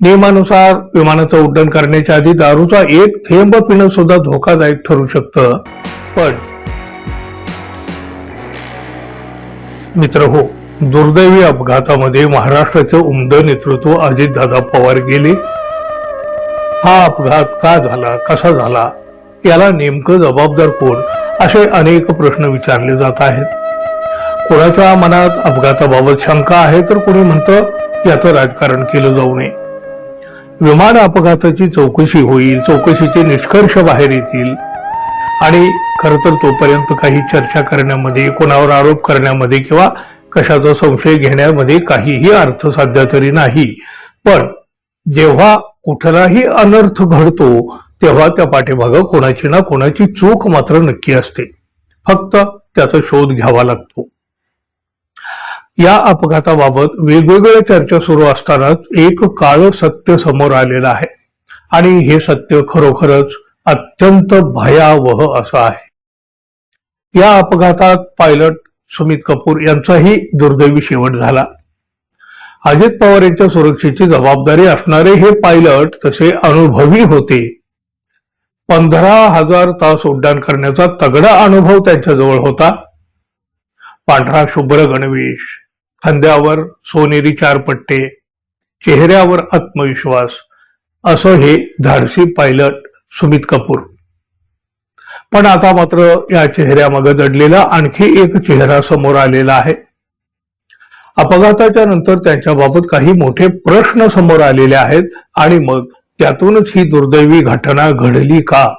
नियमानुसार विमानाचं उड्डाण करण्याच्या आधी दारूचा एक थेंब पिणं सुद्धा धोकादायक ठरू शकतं. पण मित्र हो दुर्दैवी अपघातामध्ये महाराष्ट्राचं उमदं नेतृत्व अजितदादा पवार गेले. हा अपघात का झाला कसा झाला याला नेमकं जबाबदार कोण असे अनेक प्रश्न विचारले जात आहेत. कोणाच्या मनात अपघाताबाबत शंका आहे तर कोणी म्हणतं याचं राजकारण केलं जाऊ नये. विमान अपघाताची चौकशी होईल चौकशीचे निष्कर्ष बाहेर येतील. आणि खर तर तोपर्यंत काही चर्चा करण्यामध्ये कोणावर आरोप करण्यामध्ये किंवा कशाचा संशय घेण्यामध्ये काहीही अर्थ साध्य तरी नाही. पण जेव्हा कुठलाही अनर्थ घडतो तेव्हा त्या पाठीमागं कोणाची ना कोणाची चूक मात्र नक्की असते. फक्त त्याचा शोध घ्यावा लागतो. या अपघाताबाबत वेगवेगळ्या चर्चा सुरू असतानाच एक काळं सत्य समोर आलेलं आहे. आणि हे सत्य खरोखरच अत्यंत भयावह असं आहे. या अपघातात पायलट सुमित कपूर यांचाही दुर्दैवी शेवट झाला. अजित पवार यांच्या सुरक्षेची जबाबदारी असणारे हे पायलट तसे अनुभवी होते. पंधरा हजार तास उड्डाण करण्याचा तगडा अनुभव त्यांच्याजवळ होता. पांढरा शुभ्र गणवेश खांद्यावर सोनेरी चार पट्टे चेहऱ्यावर आत्मविश्वास असं हे धाडसी पायलट सुमित कपूर. पण आता मात्र या चेहऱ्यामागे दडलेला आणखी एक चेहरा समोर आलेला आहे. अपघाताच्या नंतर त्यांच्याबाबत काही मोठे प्रश्न समोर आलेले आहेत आणि मग त्यातूनच ही दुर्दैवी घटना घडली का?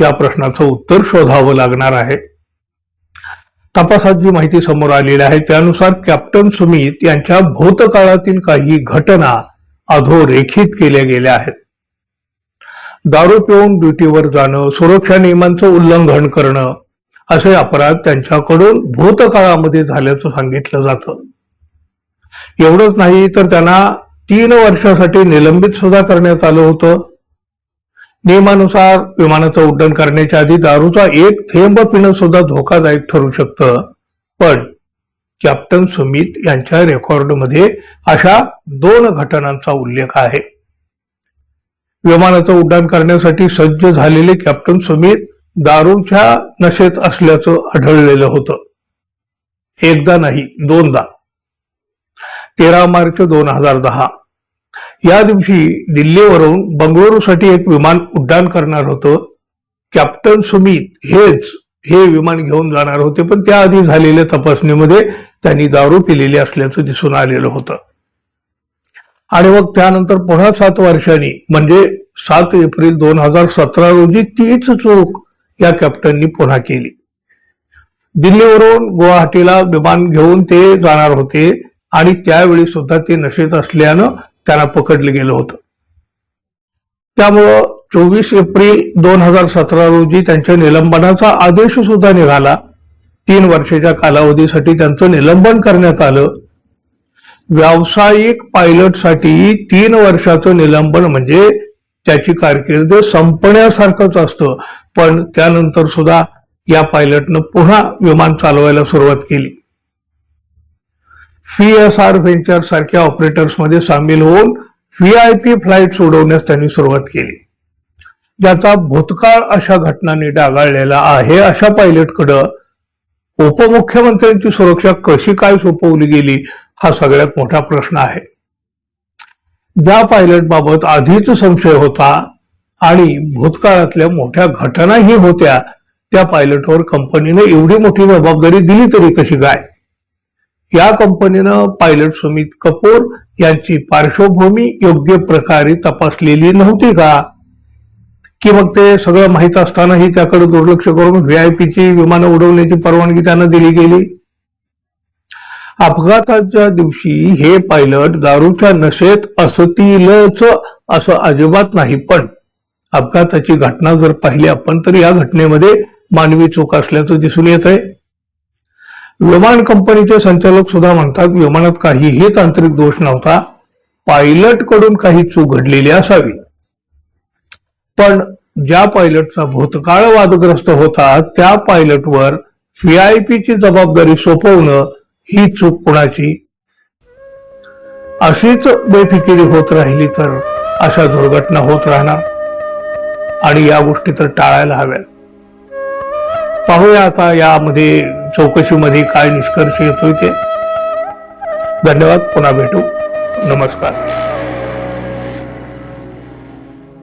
या प्रश्नाचं उत्तर शोधावं लागणार आहे. तपासात जी माहिती समोर आलेली आहे त्यानुसार कॅप्टन सुमित यांच्या भूतकाळातील काही घटना अधोरेखित केल्या गेल्या आहेत. दारू पिऊन ड्युटीवर जाणं सुरक्षा नियमांचं उल्लंघन करणं असे अपराध त्यांच्याकडून भूतकाळामध्ये झाल्याचं सांगितलं जातं. एवढंच नाही तर त्यांना तीन वर्षासाठी निलंबित सुद्धा करण्यात आलं होतं. नियमानुसार विमानाचं उड्डाण करण्याच्या आधी दारूचा एक थेंब पिणं सुद्धा धोकादायक ठरू शकतं. पण कॅप्टन सुमित यांच्या रेकॉर्डमध्ये अशा दोन घटनांचा उल्लेख आहे. विमानाचं उड्डाण करण्यासाठी सज्ज झालेले कॅप्टन सुमित दारूच्या नशेत असल्याचं आढळलेलं होतं. एकदा नाही दोनदा. तेरा मार्च दोन हजार दहा. या दिवशी दिल्लीवरून बंगळुरूसाठी एक विमान उड्डाण करणार होतं. कॅप्टन सुमित हेच हे विमान घेऊन जाणार होते पण त्याआधी झालेल्या तपासणीमध्ये त्यांनी दारू पिलेली असल्याचं दिसून आलेलं होतं. आणि मग त्यानंतर पुन्हा सात वर्षांनी म्हणजे सात एप्रिल दोन हजार सतरा रोजी तीच चूक या कॅप्टननी पुन्हा केली. दिल्लीवरून गुवाहाटीला विमान घेऊन ते जाणार होते आणि त्यावेळी सुद्धा ते नशेत असल्यानं त्यांना पकडलं गेलं होतं. त्यामुळं चोवीस एप्रिल दोन हजार सतरा रोजी त्यांच्या निलंबनाचा आदेश सुद्धा निघाला. तीन वर्षाच्या कालावधीसाठी त्यांचं निलंबन करण्यात आलं. व्यावसायिक पायलटसाठी तीन वर्षाचं निलंबन म्हणजे त्याची कारकीर्द संपण्यासारखंच असतं. पण त्यानंतर सुद्धा या पायलटनं पुन्हा विमान चालवायला सुरुवात केली. एस आर व्हेंचर सारख्या ऑपरेटर्समध्ये सामील होऊन व्ही आय पी फ्लाईट सोडवण्यास त्यांनी सुरुवात केली. ज्याचा भूतकाळ अशा घटनांनी डागाळलेला आहे. अशा पायलटकडं उपमुख्यमंत्र्यांची सुरक्षा कशी काय सोपवली गेली हा सगळ्यात मोठा प्रश्न आहे. ज्या पायलटबाबत आधीच संशय होता आणि भूतकाळातल्या मोठ्या घटनाही होत्या त्या पायलटवर कंपनीने एवढी मोठी जबाबदारी दिली तरी कशी काय? या कंपनीनं पायलट सुमित कपूर यांची पार्श्वभूमी योग्य प्रकारे तपासलेली नव्हती का? की मग ते सगळं माहीत असतानाही त्याकडे दुर्लक्ष करून व्हीआयपीची विमानं उडवण्याची परवानगी त्यांना दिली गेली? अपघाताच्या दिवशी हे पायलट दारूच्या नशेत असतीलच असं अजिबात नाही पण अपघाताची घटना जर पाहिली आपण तर या घटनेमध्ये मानवी चूक असल्याचं दिसून येत आहे विमान कंपनीचे संचालक सुद्धा म्हणतात विमानात काहीही तांत्रिक दोष नव्हता. पायलटकडून काही चूक घडलेली असावी. पण ज्या पायलटचा भूतकाळ वादग्रस्त होता त्या पायलटवर व्हीआयपीची जबाबदारी सोपवणं ही चूक कुणाची? अशीच बेफिकिरी होत राहिली तर अशा दुर्घटना होत राहणार. आणि या गोष्टी तर टाळायला हव्यात. पाहूया आता यामध्ये चौकशीमध्ये काय निष्कर्ष येतोय ते. धन्यवाद पुन्हा भेटू. नमस्कार.